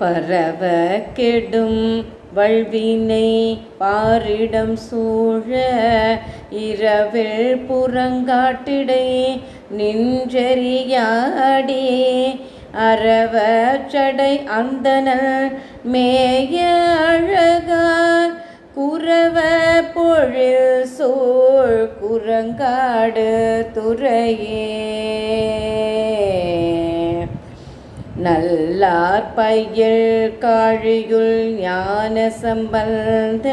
பரவ கெடும் வல்வினை பாரிடம் சூழ இரவில் புறங்காட்டிடை நின்றெறியாடி. அரவ சடை அந்தனல் மேய அழகார் குறவ பொழில் சோழ் குரங்காடு துறையே. நல்லார் பையல் காழியுள் ஞான சம்பந்த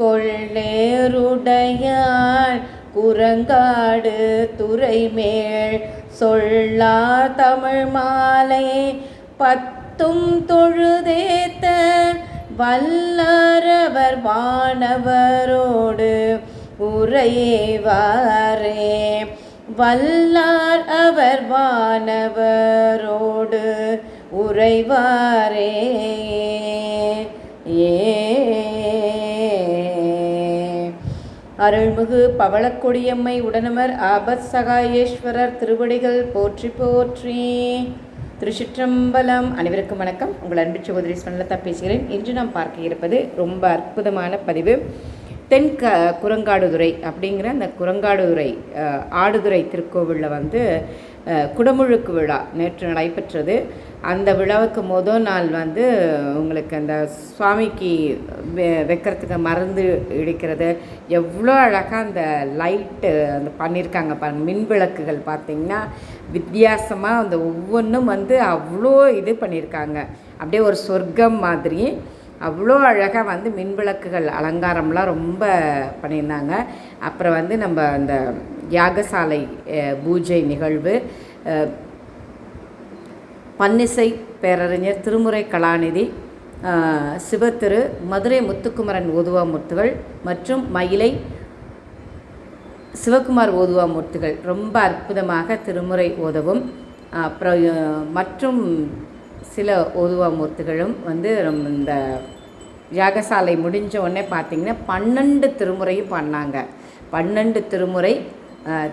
கொள்ளேருடையாள் குரங்காடு துறைமேல் சொல்லா தமிழ் மாலை பத்தும் தொழுதேத்த வல்லாரவர் வானவரோடு உரைவாரே வல்லார் அவர் வானவரோடு உறைவாரே. ஏ. அருள்மிகு பவளக்கொடியம்மை உடனமர் ஆபத் சகாயேஸ்வரர் திருவடிகள் போற்றி போற்றி. திருச்சிற்றம்பலம் அனைவருக்கும் வணக்கம். உங்கள் அன்பு சகோதரி ஸ்வனலதா பேசுகிறேன். இன்று நாம் பார்க்க இருப்பது ரொம்ப அற்புதமான பதிவு. தென் க குரங்காடுதுறை அப்படிங்கிற அந்த குரங்காடுதுறை ஆடுதுறை திருக்கோவிலில் வந்து குடமுழுக்கு விழா நேற்று நடைபெற்றது. அந்த விழாவுக்கு முதல் நாள் வந்து உங்களுக்கு அந்த சுவாமிக்கு வெ வைக்கிறதுக்கு மருந்து இடிக்கிறது. எவ்வளோ அழகாக அந்த லைட்டு அந்த பண்ணியிருக்காங்க பாருங்க. மின் விளக்குகள் பார்த்திங்கன்னா வித்தியாசமாக அந்த ஒவ்வொன்றும் வந்து அவ்வளோ இது பண்ணியிருக்காங்க அப்படியே ஒரு சொர்க்கம் மாதிரி. அவ்வளோ அழகாக வந்து மின் விளக்குகள் அலங்காரம்லாம் ரொம்ப பண்ணியிருந்தாங்க. அப்புறம் வந்து நம்ம அந்த யாகசாலை பூஜை நிகழ்வு பன்னிசை பேரறிஞர் திருமுறை கலாநிதி சிவத்திரு மதுரை முத்துக்குமரன் ஓதுவாமூர்த்திகள் மற்றும் மயிலை சிவகுமார் ஓதுவாமூர்த்திகள் ரொம்ப அற்புதமாக திருமுறை ஓதவும். அப்புறம் மற்றும் சில ஓதுவாமூர்த்திகளும் வந்து இந்த யாகசாலை முடிஞ்ச உடனே பார்த்திங்கன்னா பன்னெண்டு திருமுறையும் பண்ணாங்க. பன்னெண்டு திருமுறை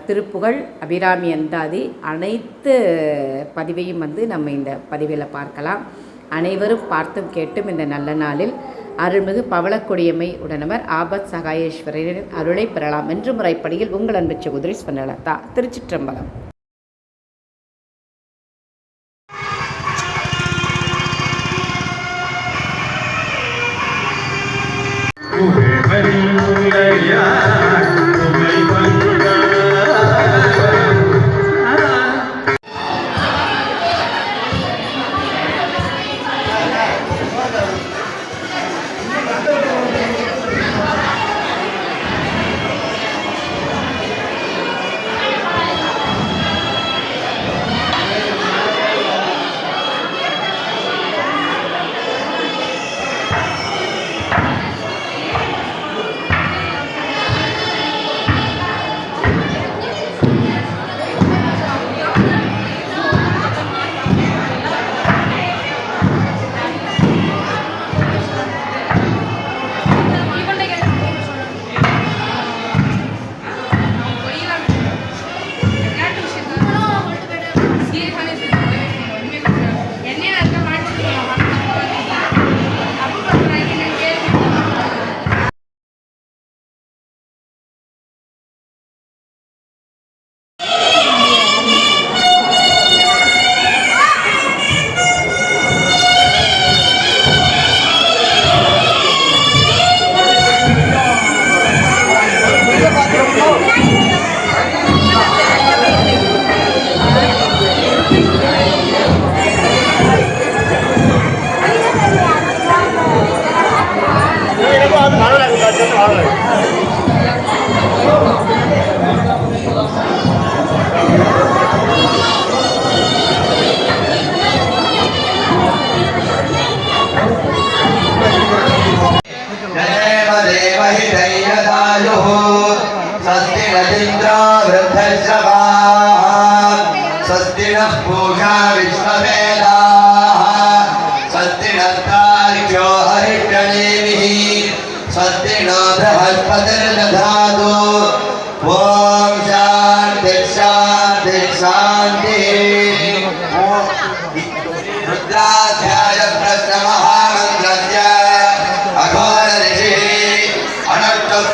திருப்புகழ் அபிராமி அந்தாதி அனைத்து பதிவையும் வந்து நம்ம இந்த பதிவில் பார்க்கலாம். அனைவரும் பார்த்தும் கேட்டும் இந்த நல்ல நாளில். அருள்மிகு பவளக்கொடியம்மை உடனவர் ஆபத் சகாயேஸ்வரரின் அருளை பெறலாம் என்று முறைப்படியில் உங்கள் அன்பு சகோதரி ஸ்வர்ணலதா திருச்சிற்றம்பலம்.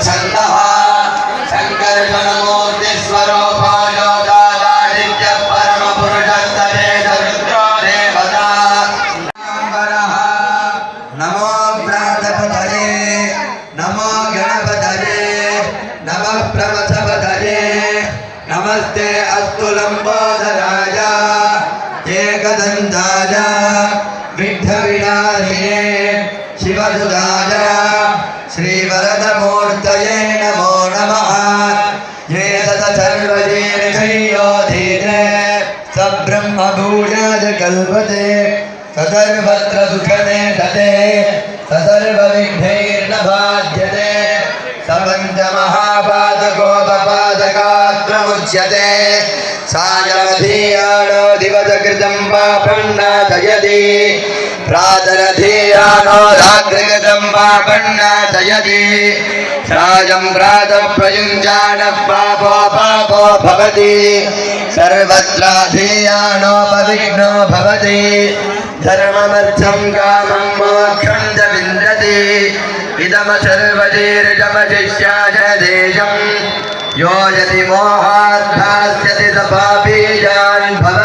잘 나와. सपञ्चमहापादकोपपादकात्रमुच्यते सायमधीयानो दिवसकृतं पापण्णाशयति प्रातरधीयानो रात्रिकृतं पापण्णाशयति सायं प्रातः प्रयुञ्जानः पापो पापो भवति सर्वत्राधीयानोपविघ्नो भवति धर्ममर्थं कामं मोक्षं च विन्दति इदमसर्वजीर्जमशिष्याय देशम् यो यदि मोहात् भास्यति स पापीयान् भवति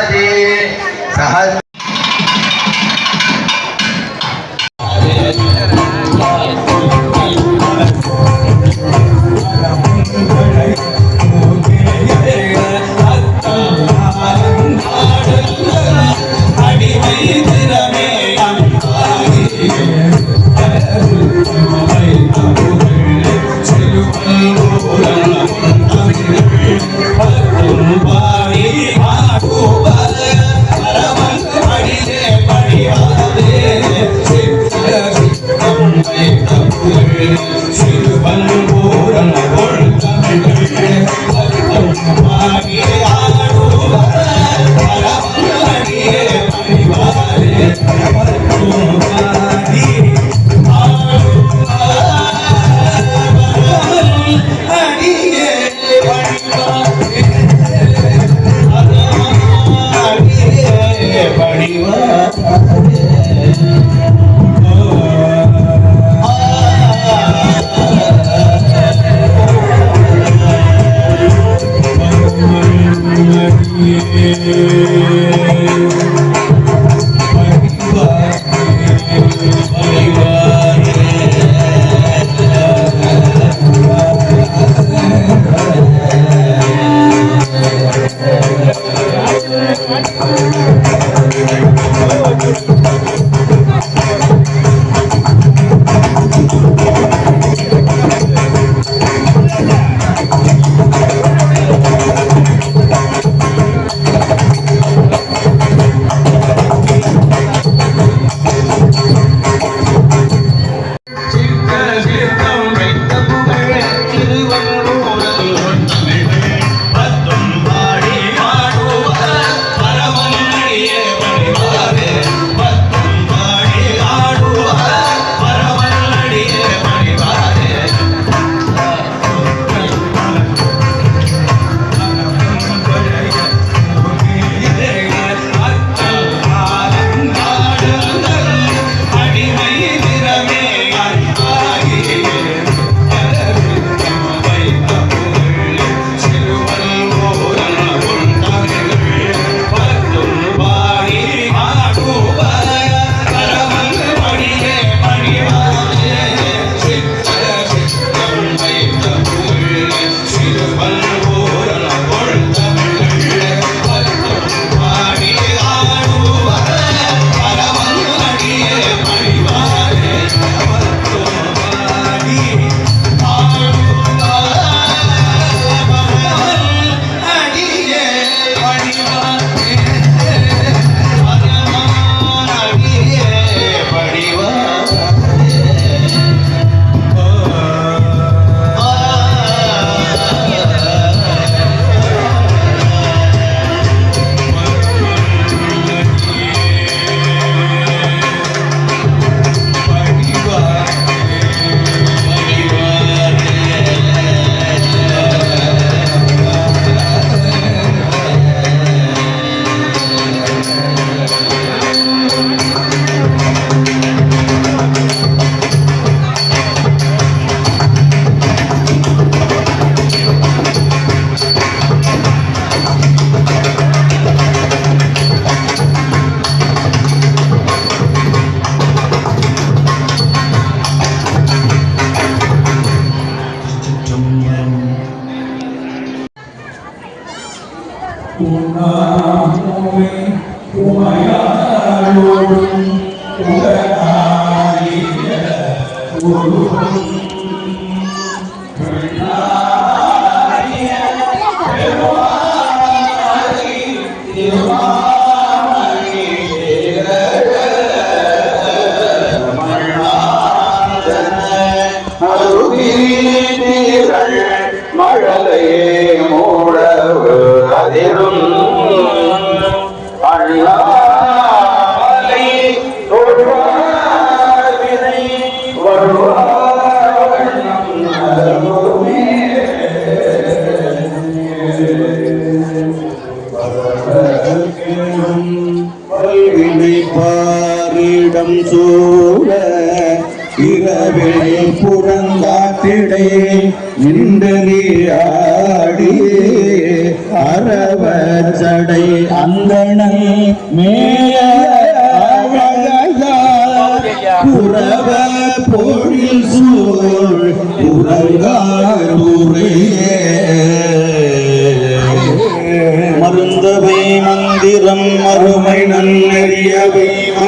Pedro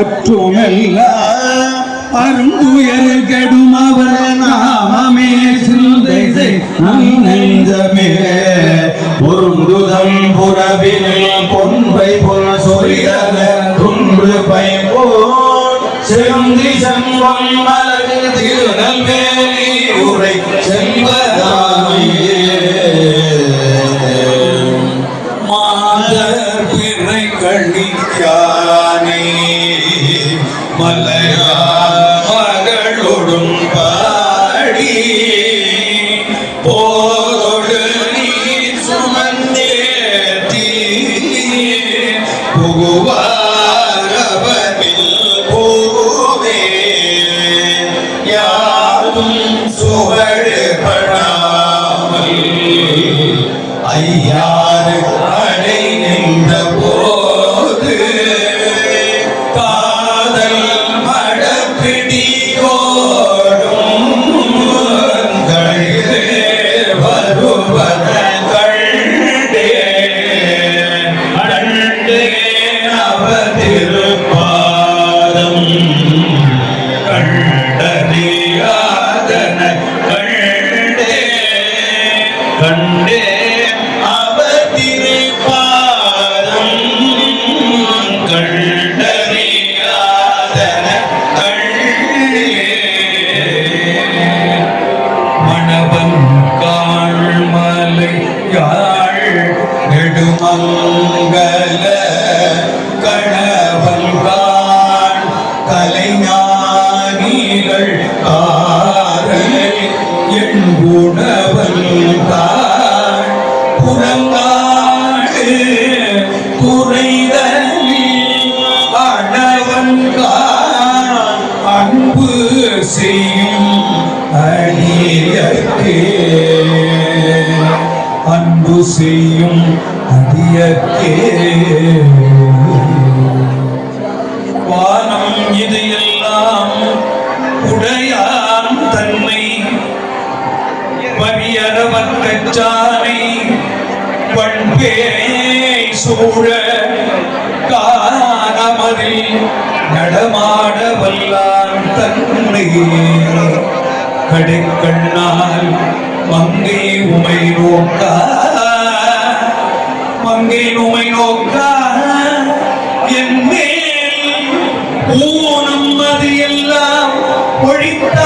நல்லறியவை மற்றுமெல்லாம் அருந்துயர் கெடும் அவர் நாமமே சிந்தை நெஞ்சமே. பொருந்துதம் புறவினில் பொன்பை பொன் சொரியல துன்று பை போல் செந்தி செம்பொன் மலர் திருநெல்வேலி உரை கண்டே செய்யும் அடியக்கே அன்பு செய்யும் அடியக்கே வானம் இது எல்லாம் உடையான் தன்னை பரியரவற்றானை பண்பே சூழ. காணமதில் நடமாட வல்லா தன்னை கடைக்கண்ணால் மங்கை உமை நோக்க மங்கை உமை நோக்க என் மேல் ஊனம் அது எல்லாம் ஒழித்த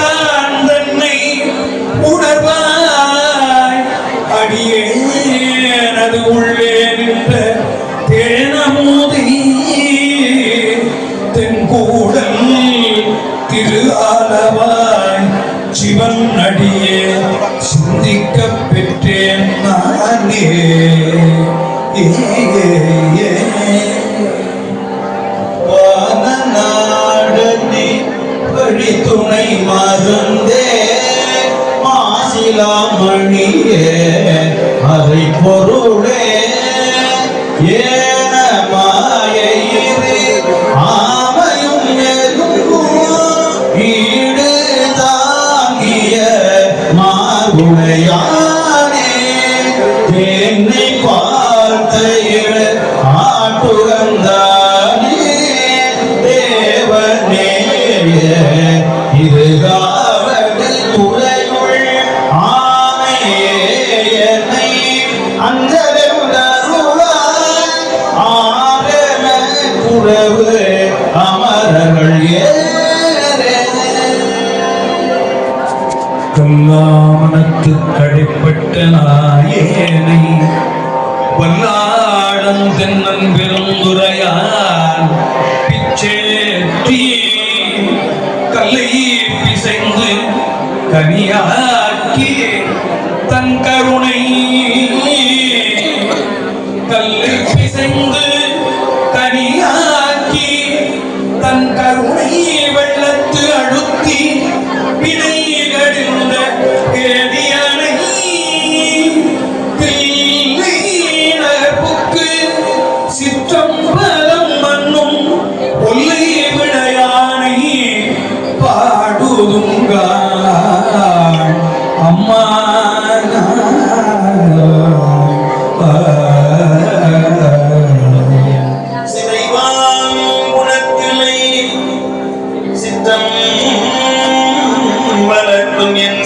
நடியே சிந்திக்க பெற்றேன் நானே. ஏ, வழி துணை மருந்தே மாசிலாமணியே அதை பொருளே. ஏ மாவுடையானே பிச்சேற்றி கல்லையே பிசைந்து கனியா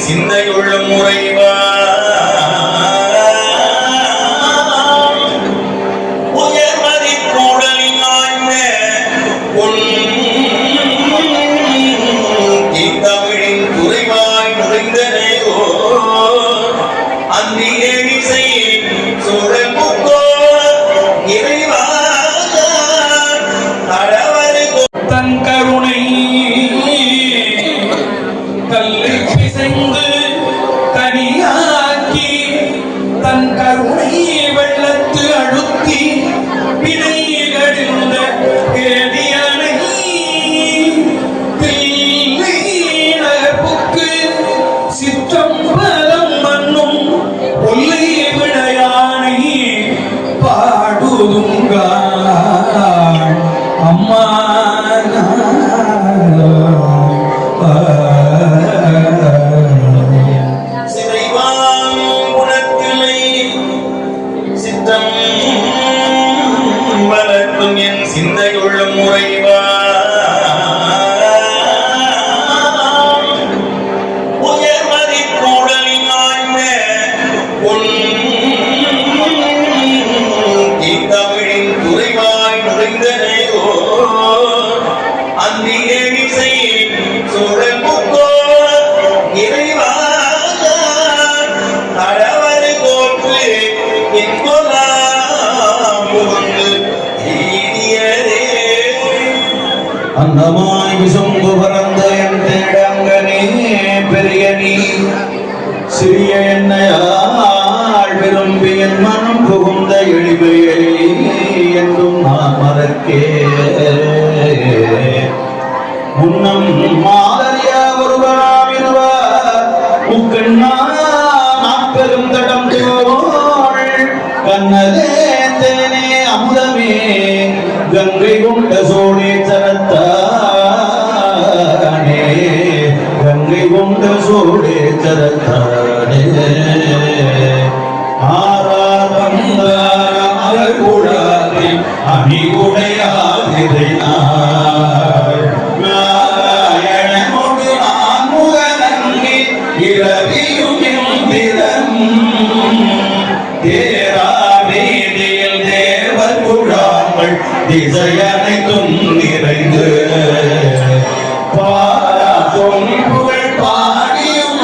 சிந்தையுள்ள முறை தேனே அமுதமே கங்கை கொண்ட சோழேச்சரத்தானே கங்கை கொண்ட சோழேச்சரத்தானே ஆறார் வந்தார் அழகுடாதி அணிகுடையாதிரை நான் திசையனைத்தும் நிறைந்து பாராட்டும் புகழ் பாடியும்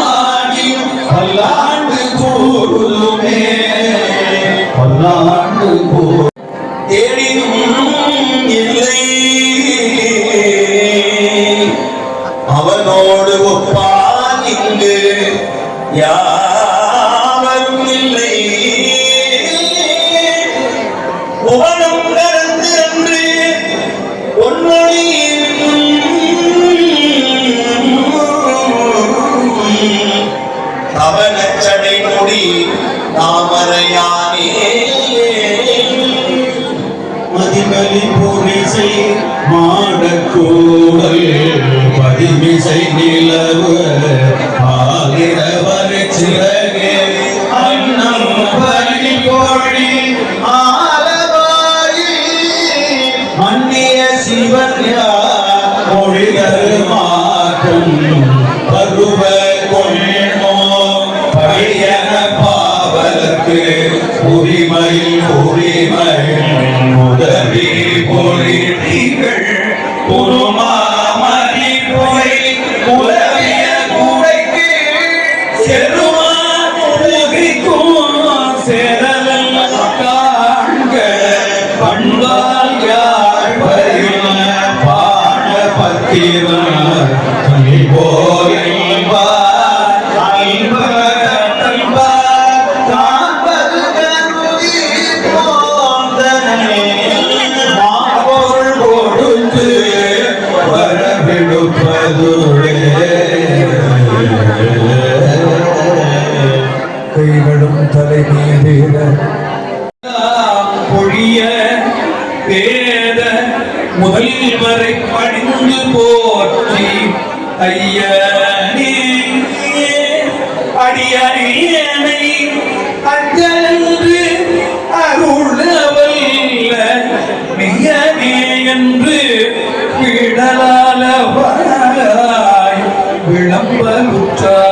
விளம்பலுற்றார்